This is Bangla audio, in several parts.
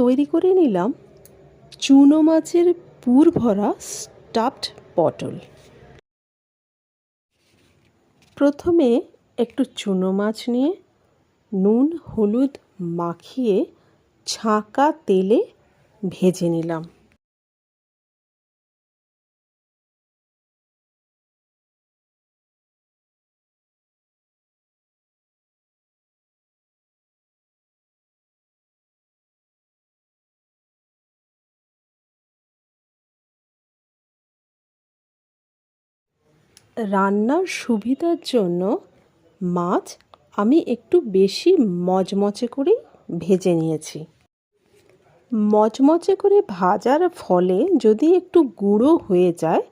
তৈরি করে নিলাম চুনো মাছের পুর ভরা স্টাফড পটল। প্রথমে একটু চুনো মাছ নিয়ে নুন, হলুদ মাখিয়ে ছাঁকা তেলে ভেজে নিলাম। রান্নার সুবিধার জন্য মাছ আমি একটু বেশি মচমচে করেই ভেজে নিয়েছি। মচমচে করে ভাজার ফলে যদি একটু গুঁড়ো হয়ে যায়,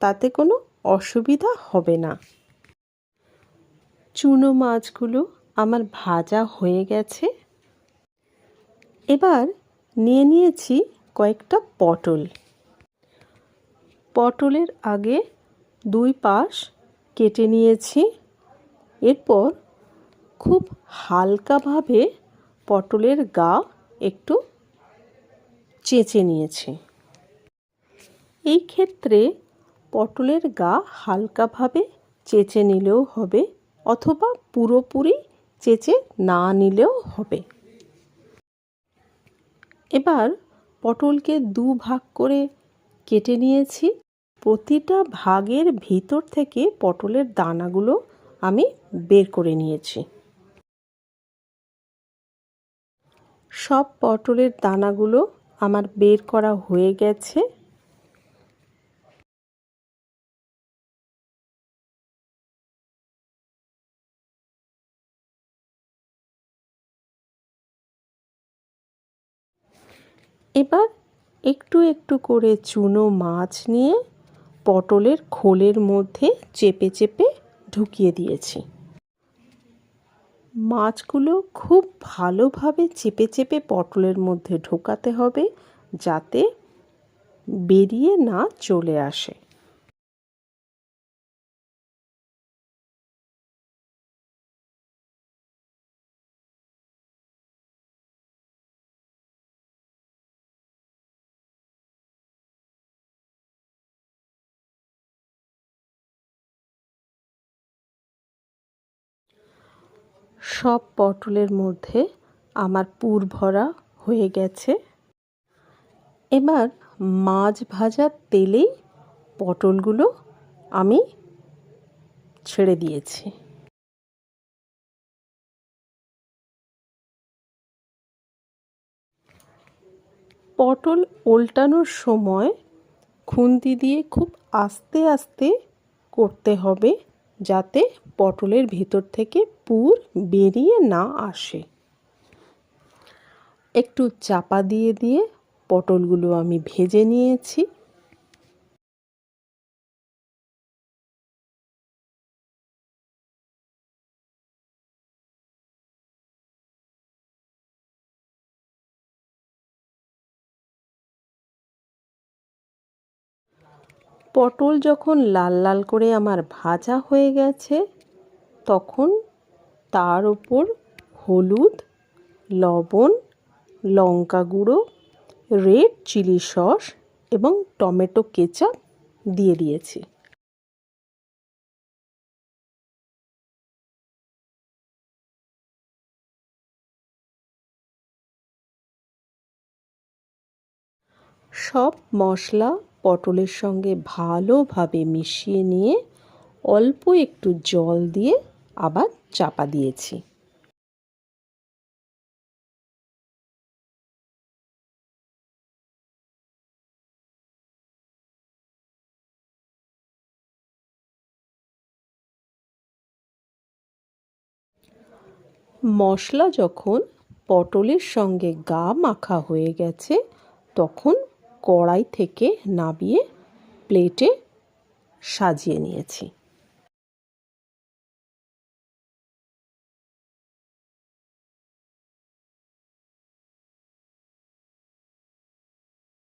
তাতে কোনো অসুবিধা হবে না। চুনো মাছগুলো আমার ভাজা হয়ে গেছে। এবার নিয়ে নিয়েছি কয়েকটা পটল। পটলের আগে দুই পাশ কেটে নিয়েছি। এরপর খুব হালকাভাবে পটলের গা একটু চেঁচে নিয়েছি। এই ক্ষেত্রে পটলের গা হালকাভাবে চেঁচে নিলেও হবে অথবা পুরোপুরি চেঁচে না নিলেও হবে। এবার পটলকে দু ভাগ করে কেটে নিয়েছি। প্রতিটা ভাগের ভিতর থেকে পটলের দানাগুলো আমি বের করে নিয়েছি। সব পটলের দানাগুলো আমার বের করা হয়ে গেছে। এবার একটু একটু করে চুনো মাছ নিয়ে পটলের খোলের মধ্যে চেপে চেপে ঢুকিয়ে দিয়েছি। মাছগুলো খুব ভালোভাবে চেপে চেপে পটলের মধ্যে ঢোকাতে হবে যাতে বেরিয়ে না চলে আসে। সব পটলের মধ্যে আমার পুর ভরা হয়ে গেছে। এবার মাছ ভাজার তেলেই পটলগুলো আমি ছেড়ে দিয়েছি। পটল ওল্টানোর সময় খুন্তি দিয়ে খুব আস্তে আস্তে করতে হবে যাতে পটলের ভেতর থেকে পুর বেরিয়ে না আসে। একটু চাপা দিয়ে দিয়ে পটলগুলো আমি ভেজে নিয়েছি। পটল যখন লাল লাল করে আমার ভাজা হয়ে গেছে তখন তার ওপর হলুদ, লবণ, লঙ্কা গুঁড়ো, রেড চিলি সস এবং টমেটো কেচাপ দিয়ে দিয়েছি। সব মশলা পটলের সঙ্গে ভালোভাবে মিশিয়ে নিয়ে অল্প একটু জল দিয়ে আবার চাপা দিয়েছি। মশলা যখন পটলের সঙ্গে গা মাখা হয়ে গেছে, তখন কড়াই থেকে নাবিয়ে প্লেটে সাজিয়ে নিয়েছি।